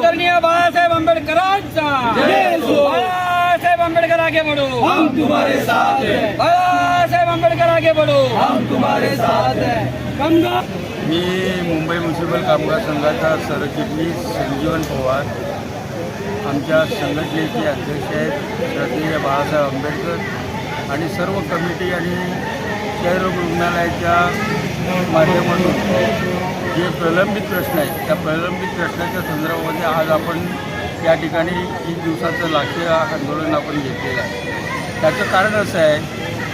स्वर्गीय बाळासाहेब आंबेडकरांचा. बाळासाहेब आंबेडकर आगे बढो. हम तुम्हारे साथ हैं. बाळासाहेब आंबेडकर आगे बढो. हम तुम्हारे साथ हैं. कामगार मी मुंबई म्युन्सिपल कामगार संघाचा सरचिटणीस संजीवन पवार. आमच्या संघटनेचे अध्यक्ष आहेत श्रद्धेय बाळासाहेब आंबेडकर आणि सर्व कमिटी आणि क्षयरोग रुग्णालयाच्या माध्यमातून जे प्रलंबित प्रश्न आहेत त्या प्रलंबित प्रश्नाच्या संदर्भामध्ये आज आपण या ठिकाणी एक दिवसाचं लाखी आंदोलन आपण घेतलेलं आहे. त्याचं कारण असं आहे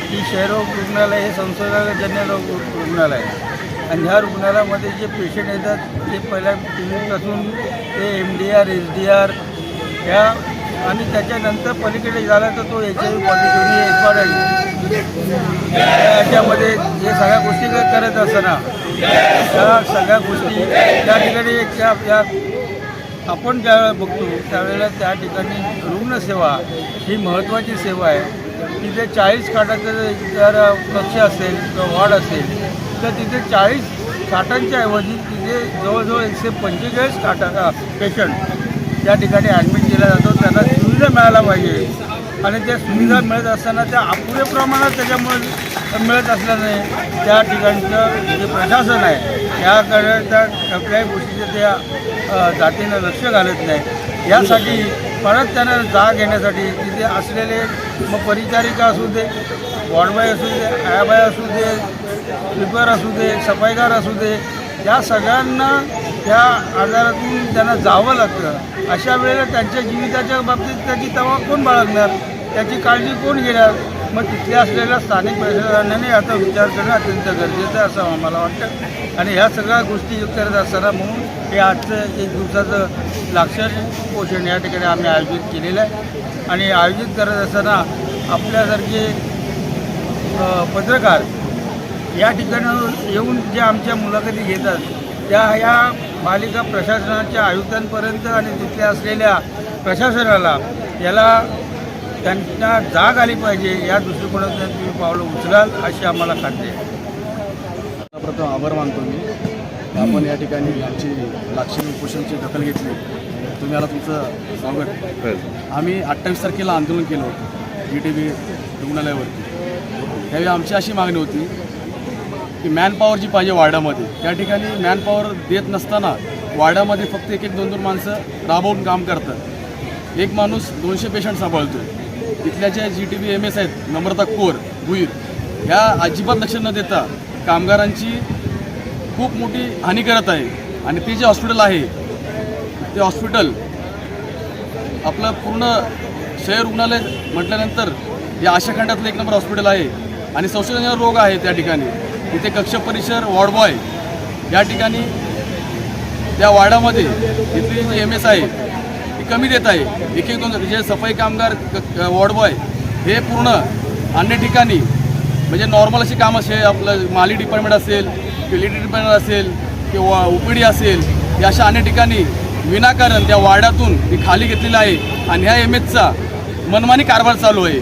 की क्षयरोग रुग्णालय हे संसर्गजन्य रोग रुग्णालय आहे. आणि ह्या रुग्णालयामध्ये जे पेशंट येतात ते पहिल्या पासून ते M D R S D R ह्या आणि त्याच्यानंतर पलीकडे झाला तर तो H I V positive expire याच्यामध्ये हे सगळ्या गोष्टी करत असताना त्या सगळ्या गोष्टी त्या ठिकाणी एक त्या या आपण ज्यावेळेला बघतो त्यावेळेला त्या ठिकाणी रुग्णसेवा ही महत्त्वाची सेवा आहे. तिथे चाळीस खाटाचं जर कक्ष असेल किंवा वॉर्ड असेल तर तिथे चाळीस खाटांच्या ऐवजी तिथे जवळजवळ एकशे पंचेचाळीस खाटा पेशंट त्या ठिकाणी ॲडमिट केला जातो त्यांना सुविधा मिळायला पाहिजे. आणि त्या सुविधा मिळत असताना त्या अपुऱ्या प्रमाणात त्याच्यामुळे मिळत असल्याने त्या ठिकाणचं जे प्रशासन आहे त्याकडे त्या कुठल्याही गोष्टीचं त्या जातीनं लक्ष घालत नाही. यासाठी परत त्यांना जाग घेण्यासाठी तिथे असलेले मग परिचारिका असू दे वॉर्डबाय असू दे आयाबाय असू दे स्वीपर असू दे सफाईगार असू दे या सगळ्यांना त्या आजारातून त्यांना जावं लागतं. अशा वेळेला त्यांच्या जीविताच्या बाबतीत त्याची तवा कोण बाळगणार? त्याची काळजी कोण घेणार? मग तिथले असलेल्या स्थानिक प्रशासनाने याचा विचार करणं अत्यंत गरजेचं आहे असं आम्हाला वाटतं. आणि ह्या सगळ्या गोष्टी करत असताना म्हणून हे आजचं एक दिवसाचं लाक्षर पोषण या ठिकाणी आम्ही आयोजित केलेलं आहे. आणि आयोजित करत असताना आपल्यासारखे पत्रकार या ठिकाणी येऊन जे आमच्या मुलाखती घेतात त्या या पालिका प्रशासनाच्या आयुक्तांपर्यंत आणि तिथे असलेल्या प्रशासनाला याला त्यांना जाग आली पाहिजे या दृष्टिकोनातून तुम्ही पावलं उचलाल अशी आम्हाला खात्री आहे. प्रथम आभार मानतो मी. आपण या ठिकाणी आमची लाक्षणिक उपोषणची दखल घेतली. तुम्ही आला तुमचं स्वागत. आम्ही अठ्ठावीस तारखेला आंदोलन केलं होतं जी टी बी रुग्णालयावरती. त्यावेळी आमची अशी मागणी होती की मॅनपॉवर जी पाहिजे वार्डामध्ये त्या ठिकाणी मॅनपॉवर देत नसताना वार्डामध्ये फक्त एक एक दोन दोन माणसं राबवून काम करतात. एक माणूस दोनशे पेशंट सांभाळतो तिथल्या ज्या G T B M S आहेत नम्रता कोर भुईर ह्या अजिबात लक्ष न देता कामगारांची खूप मोठी हानी करत आहे. आणि ते जे हॉस्पिटल आहे ते हॉस्पिटल आपलं पूर्ण शहर रुग्णालय म्हटल्यानंतर या आशाखंडातलं एक नंबर हॉस्पिटल आहे. आणि संशोधन रोग आहे त्या ठिकाणी. तिथे कक्ष परिसर वॉर्ड बॉय या ठिकाणी त्या वार्डामध्ये तिथली जी एम एस आहे ती कमी देत आहे. एक एक दोन जे सफाई कामगार वॉर्ड बॉय हे पूर्ण अन्य ठिकाणी म्हणजे नॉर्मल अशी कामं असे आपलं माली डिपार्टमेंट असेल किंवा लिटरी डिपार्टमेंट असेल किंवा उपडी असेल या अशा अनेक ठिकाणी विनाकारण त्या वार्डातून ती खाली घेतलेली आहे. आणि ह्या एम एसचा मनमानी कारभार चालू आहे.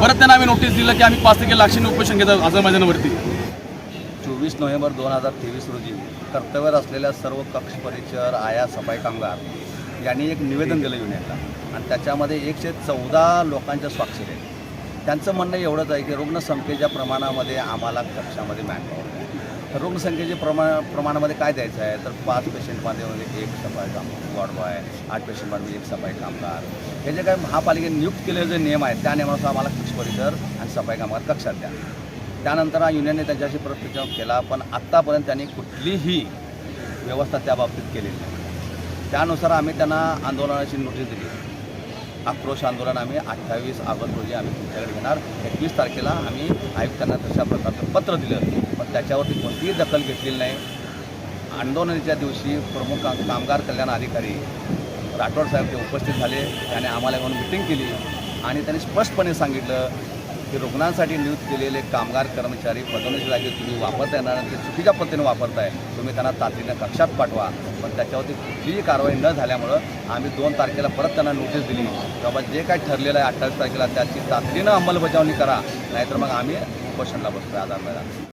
परत त्यांना आम्ही नोटीस दिलं की आम्ही पाच टक्के लाक्षिक उपोषण घेतो आझाद मैदानावरती. चोवीस नोव्हेंबर दोन हजार तेवीस रोजी कर्तव्यावर असलेल्या सर्व कक्ष परिचर आया सफाई कामगार यांनी एक निवेदन दिलं युनियनला आणि त्याच्यामध्ये एकशे चौदा लोकांच्या स्वाक्षरी आहेत. त्यांचं म्हणणं एवढंच आहे की रुग्णसंख्येच्या प्रमाणामध्ये आम्हाला कक्षामध्ये द्या. तर रुग्णसंख्येचे प्रमाण प्रमाणामध्ये काय द्यायचं आहे? तर पाच पेशंटमध्ये म्हणजे एक सफाई काम वॉर्ड बॉय आठ पेशंटमध्ये एक सफाई कामगार. हे जे काय महापालिकेने नियुक्त केलेले जे नियम आहेत त्या नियमानुसार आम्हाला कक्ष परिसर आणि सफाई कामगार कक्षात द्या. त्यानंतर युनियनने त्यांच्याशी परत त्याच्यावर केला पण आत्तापर्यंत त्यांनी कुठलीही व्यवस्था त्या बाबतीत केलेली नाही. त्यानुसार आम्ही त्यांना आंदोलनाची नोटीस दिली. आक्रोश आंदोलन आम्ही अठ्ठावीस ऑगस्ट रोजी आम्ही तुमच्याकडे घेणार. एकवीस तारखेला आम्ही आयुक्तांना तशा प्रकारचं पत्र दिलं. पण त्याच्यावरती कोणतीही दखल घेतलेली नाही. आंदोलनाच्या दिवशी प्रमुख कामगार कल्याण अधिकारी राठोड साहेब ते उपस्थित झाले. त्याने आम्हाला येऊन मिटिंग केली आणि त्यांनी स्पष्टपणे सांगितलं की रुग्णांसाठी नियुक्त केलेले कामगार कर्मचारी पदोन्नती जागी तुम्ही वापरता येणार ते चुकीच्या पद्धतीने वापरताय. तुम्ही त्यांना तातडीनं कक्षात पाठवा. पण त्याच्यावरती कुठलीही कारवाई न झाल्यामुळं आम्ही दोन तारखेला परत त्यांना नोटीस दिली. बाबा जे काय ठरलेलं आहे अठ्ठावीस तारखेला त्याची तातडीनं अंमलबजावणी करा. नाहीतर मग आम्ही उपोषणला बसतो आधार मैदान